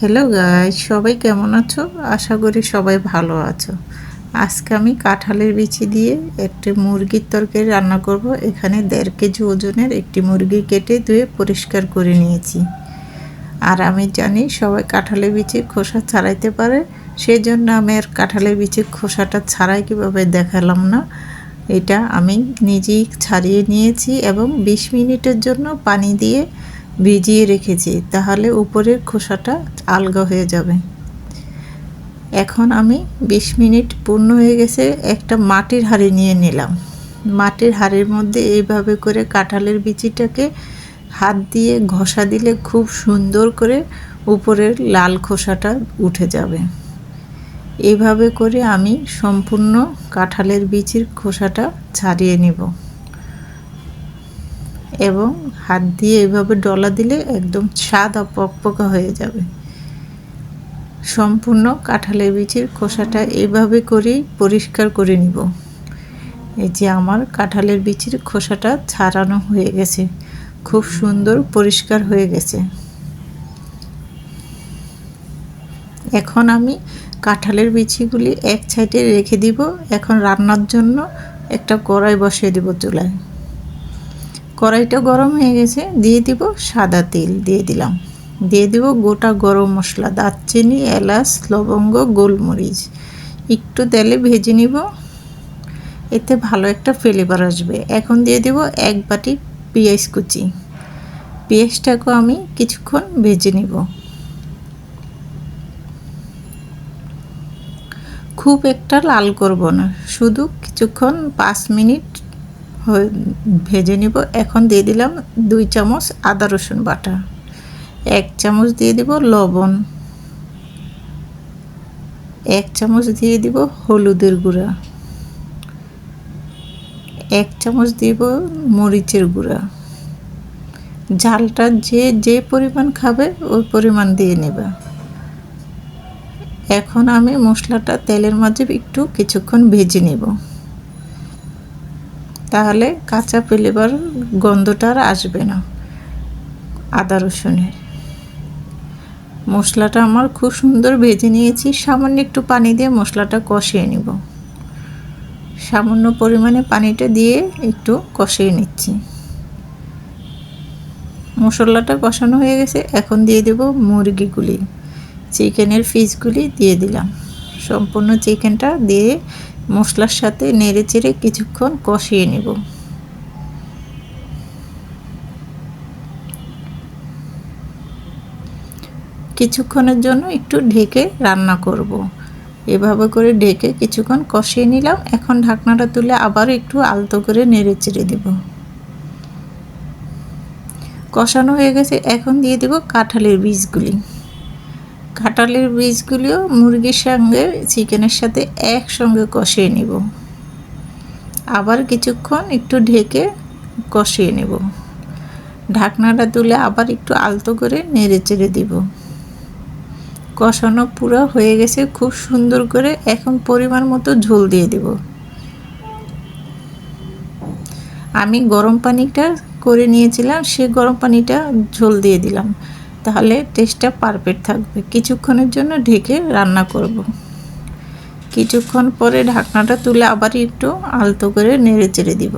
Hello guy সবাই কেমন আছো? আশা করি সবাই ভালো আছো। আজকে আমি কাঁঠালের বিচি দিয়ে একটি মুরগির তরকারি রান্না করব। এখানে দেড় কেজি ওজনের একটি মুরগি কেটে ধুয়ে পরিষ্কার করে নিয়েছি। আর আমি জানি সবাই কাঁঠালের বিচি খোসা ছাড়াইতে পারে। সেই জন্য আমি আর কাঁঠালের বিচি খোসাটা ছাড়াই কীভাবে দেখালাম না। এটা আমি নিজেই ছাড়িয়ে নিয়েছি এবং বিশ মিনিটের জন্য পানি দিয়ে ভিজিয়ে রেখেছি, তাহলে উপরের খোসাটা আলগা হয়ে যাবে। এখন আমি বিশ মিনিট পূর্ণ হয়ে গেছে, একটা মাটির হাঁড়ি নিয়ে নিলাম। মাটির হাঁড়ির মধ্যে এইভাবে করে কাঁঠালের বিচিটাকে হাত দিয়ে ঘষা দিলে খুব সুন্দর করে উপরের লাল খোসাটা উঠে যাবে। এভাবে করে আমি সম্পূর্ণ কাঁঠালের বিচির খোসাটা ছাড়িয়ে নিব। এবং হাত দিয়ে এভাবে ডলা দিলে একদম সাদা পকপকা হয়ে যাবে। সম্পূর্ণ কাঁঠালের বিচির খোসাটা এভাবে করেই পরিষ্কার করে নিব। এই যে আমার কাঁঠালের বিচির খোসাটা ছাড়ানো হয়ে গেছে। খুব সুন্দর পরিষ্কার হয়ে গেছে। এখন আমি কাঁঠালের বিচিগুলি এক সাইডে রেখে দিব। এখন রান্নার জন্য একটা কড়াই বসিয়ে দিব চুলায়। কড়াইটা গরম হয়ে গেছে, দিয়ে দিব সাদা তেল, দিয়ে দিলাম। দিয়ে দিব গোটা গরম মশলা, দারচিনি, এলাচ, লবঙ্গ, গোলমরিচ। একটু তেলে ভেজে নিব। এতে ভালো একটা ফ্লেভার আসবে। এখন দিয়ে দিব এক বাটি পেঁয়াজ কুচি। পেঁয়াজটাকেও আমি কিছুক্ষণ ভেজে নিব। খুব একটা লাল করব না। শুধু কিছুক্ষণ পাঁচ মিনিট ভেজে নিব। এখন দিয়ে দিলাম দুই চামচ আদা রসুন বাটা। এক চামচ দিয়ে দিব লবণ। এক চামচ দিয়ে দিব হলুদের গুঁড়া। এক চামচ দিব মরিচের গুঁড়া। ঝালটা যে যে পরিমাণ খাবে ওই পরিমাণ দিয়ে নেবে। এখন আমি মশলাটা তেলের মাঝে একটু কিছুক্ষণ ভেজে নেব। তাহলে কাঁচা ফ্লেভার গন্ধটা আর আসবে না, আদা রসুনের। মশলাটা আমার খুব সুন্দর ভেজে নিয়েছি, সামান্য একটু পানি দিয়ে মশলাটা কষিয়ে নিব। সামান্য পরিমাণে পানিটা দিয়ে একটু কষিয়ে নিচ্ছি। মশলাটা কষানো হয়ে গেছে, এখন দিয়ে দেব মুরগিগুলি। চিকেনের পিসগুলি দিয়ে দিলাম। সম্পূর্ণ চিকেনটা দিয়ে মশলার সাথে নেড়ে চেড়ে কিছুক্ষণ কষিয়ে নেব। কিছুক্ষণের জন্য একটু ঢেকে রান্না করব। এভাবে করে ঢেকে কিছুক্ষণ কষিয়ে নিলাম। এখন ঢাকনাটা তুলে আবার একটু আলতো করে নেড়ে চেড়ে দেব। কষানো হয়ে গেছে। এখন দিয়ে দেব কাঁঠালের বীজগুলি। কাঁঠালের বীজগুলিও মুরগির সঙ্গে চিকেনের সাথে একসঙ্গে কষিয়ে নেব। আবার কিছুক্ষণ একটু ঢেকে কষিয়ে নেব। ঢাকনাটা তুলে আবার একটু আলতো করে নেড়ে চেড়ে দিব। কষানো পুরো হয়ে গেছে, খুব সুন্দর করে এখন পরিমাণ মতো ঝোল দিয়ে দেব। আমি গরম পানিটা করে নিয়েছিলাম, সে গরম পানিটা ঝোল দিয়ে দিলাম। তাহলে টেস্টটা পারফেক্ট থাকবে। কিছুক্ষণের জন্য ঢেকে রান্না করব। কিছুক্ষণ পরে ঢাকনাটা তুলে আবার একটু আলতো করে নেড়ে চেড়ে দিব।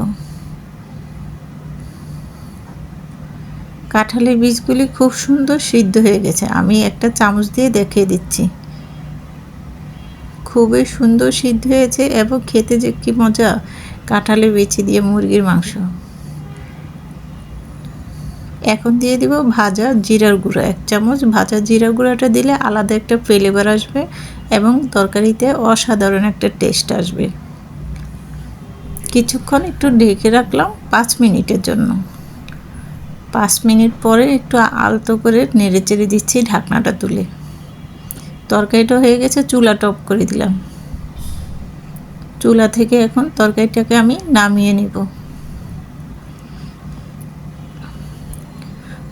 কাঁঠালের বীজগুলি খুব সুন্দর সিদ্ধ হয়ে গেছে। আমি একটা চামচ দিয়ে দেখিয়ে দিচ্ছি। খুবই সুন্দর সিদ্ধ হয়েছে এবং খেতে যে কি মজা। কাঁঠালের বেছে দিয়ে মুরগির মাংস। এখন দিয়ে দিব ভাজা জিরার গুঁড়া। এক চামচ ভাজা জিরা গুঁড়াটা দিলে আলাদা একটা ফ্লেভার আসবে এবং তরকারিতে অসাধারণ একটা টেস্ট আসবে। কিছুক্ষণ একটু ঢেকে রাখলাম পাঁচ মিনিটের জন্য। পাঁচ মিনিট পরে একটু আলতো করে নেড়ে চেড়ে দিচ্ছি ঢাকনাটা তুলে। তরকারিটা হয়ে গেছে চুলা টপ করে দিলাম। চুলা থেকে এখন তরকারিটাকে আমি নামিয়ে নেব।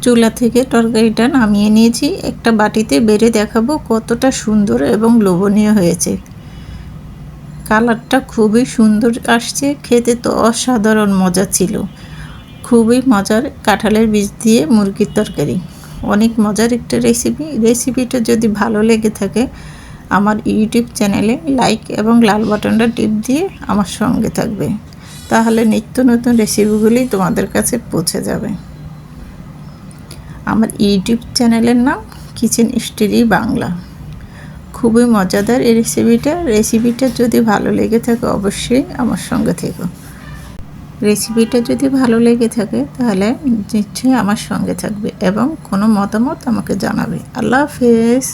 চুলা থেকে তরকারিটা নামিয়ে নিয়েছি। একটা বাটিতে বেড়ে দেখাবো কতটা সুন্দর এবং লোভনীয় হয়েছে। কালারটা খুবই সুন্দর আসছে, খেতে তো অসাধারণ মজা ছিল। খুবই মজার কাঁঠালের বীজ দিয়ে মুরগির তরকারি। অনেক মজার একটা রেসিপি রেসিপিটা যদি ভালো লেগে থাকে, আমার ইউটিউব চ্যানেলে লাইক এবং লাল বাটনটা টিপ দিয়ে আমার সঙ্গে থাকবে। তাহলে নিত্য নতুন রেসিপিগুলি তোমাদের কাছে পৌঁছে যাবে। আমার ইউটিউব চ্যানেলের নাম কিচেন স্টোরি বাংলা। খুবই মজাদার এই রেসিপিটা রেসিপিটা যদি ভালো লেগে থাকে অবশ্যই আমার সঙ্গে থেকো। রেসিপিটা যদি ভালো লেগে থাকে তাহলে নিশ্চয়ই আমার সঙ্গে থাকবে এবং কোনো মতামত আমাকে জানাবে। আল্লাহ হাফেজ।